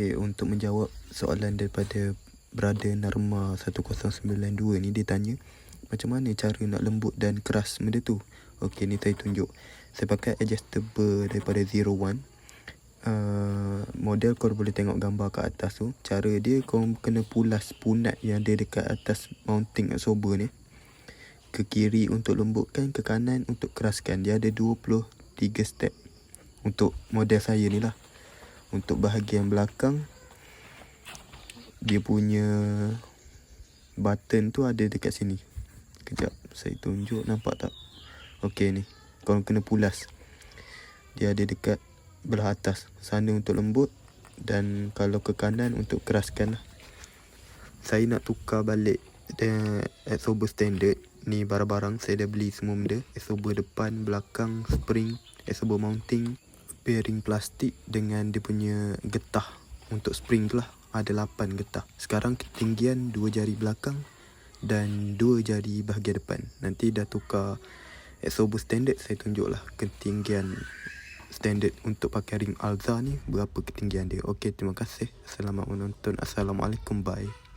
Okey, untuk menjawab soalan daripada brother Narma 1092 ni dia tanya macam mana cara nak lembut dan keras benda tu. Okey, ni saya tunjuk. Saya pakai adjustable daripada 01. Uh, model kau boleh tengok gambar kat atas tu. Cara dia kau kena pulas punat yang ada dekat atas mounting absorber ni. Ke kiri untuk lembutkan, ke kanan untuk keraskan. Dia ada 23 step untuk model saya ni lah. Untuk bahagian belakang dia punya button tu ada dekat sini. Kejap saya tunjuk nampak tak? Okey ni. Kau kena pulas. Dia ada dekat belah atas. Sana untuk lembut dan kalau ke kanan untuk keraskan lah. Saya nak tukar balik dengan absorber standard. Ni barang-barang saya dah beli semua benda. Absorber depan, belakang, spring, absorber mounting, bearing plastik dengan dia punya getah untuk spring tu lah ada 8 getah. Sekarang ketinggian 2 jari belakang dan 2 jari bahagian depan. Nanti dah tukar absorber standard saya tunjuklah ketinggian standard untuk pakai ring Alza ni berapa ketinggian dia. Okey, terima kasih. Selamat menonton. Assalamualaikum. Bye.